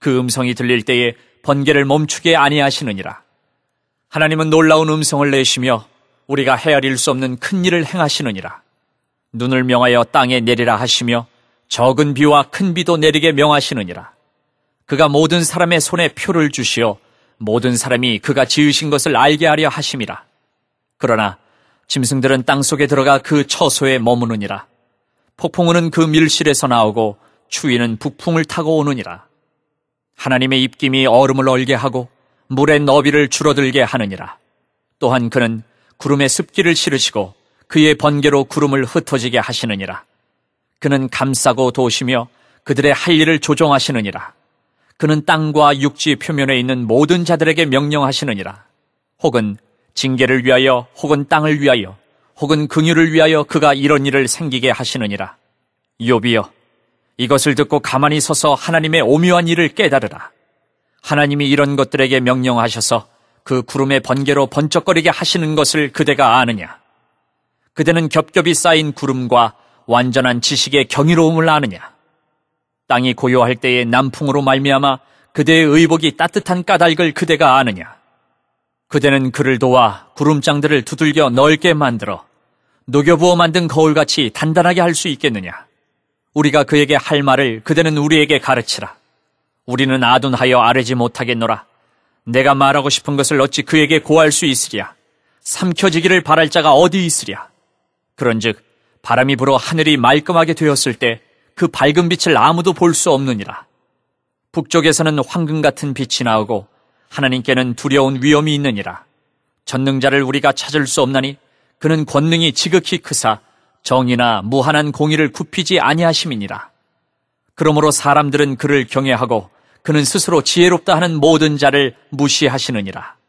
그 음성이 들릴 때에 번개를 멈추게 아니하시느니라. 하나님은 놀라운 음성을 내시며 우리가 헤아릴 수 없는 큰 일을 행하시느니라. 눈을 명하여 땅에 내리라 하시며 적은 비와 큰 비도 내리게 명하시느니라. 그가 모든 사람의 손에 표를 주시어 모든 사람이 그가 지으신 것을 알게 하려 하심이라. 그러나 짐승들은 땅 속에 들어가 그 처소에 머무느니라. 폭풍우는 그 밀실에서 나오고 추위는 북풍을 타고 오느니라. 하나님의 입김이 얼음을 얼게 하고 물의 너비를 줄어들게 하느니라. 또한 그는 구름의 습기를 실으시고 그의 번개로 구름을 흩어지게 하시느니라. 그는 감싸고 도시며 그들의 할 일을 조종하시느니라. 그는 땅과 육지 표면에 있는 모든 자들에게 명령하시느니라. 혹은 징계를 위하여 혹은 땅을 위하여 혹은 긍휼을 위하여 그가 이런 일을 생기게 하시느니라. 요비여 이것을 듣고 가만히 서서 하나님의 오묘한 일을 깨달으라. 하나님이 이런 것들에게 명령하셔서 그 구름의 번개로 번쩍거리게 하시는 것을 그대가 아느냐? 그대는 겹겹이 쌓인 구름과 완전한 지식의 경이로움을 아느냐? 땅이 고요할 때에 남풍으로 말미암아 그대의 의복이 따뜻한 까닭을 그대가 아느냐? 그대는 그를 도와 구름장들을 두들겨 넓게 만들어 녹여부어 만든 거울같이 단단하게 할 수 있겠느냐? 우리가 그에게 할 말을 그대는 우리에게 가르치라. 우리는 아둔하여 아뢰지 못하겠노라. 내가 말하고 싶은 것을 어찌 그에게 고할 수 있으랴? 삼켜지기를 바랄 자가 어디 있으랴? 그런즉 바람이 불어 하늘이 말끔하게 되었을 때 그 밝은 빛을 아무도 볼 수 없느니라. 북쪽에서는 황금 같은 빛이 나오고 하나님께는 두려운 위험이 있느니라. 전능자를 우리가 찾을 수 없나니 그는 권능이 지극히 크사 정의나 무한한 공의를 굽히지 아니하심이니라. 그러므로 사람들은 그를 경외하고 그는 스스로 지혜롭다 하는 모든 자를 무시하시느니라.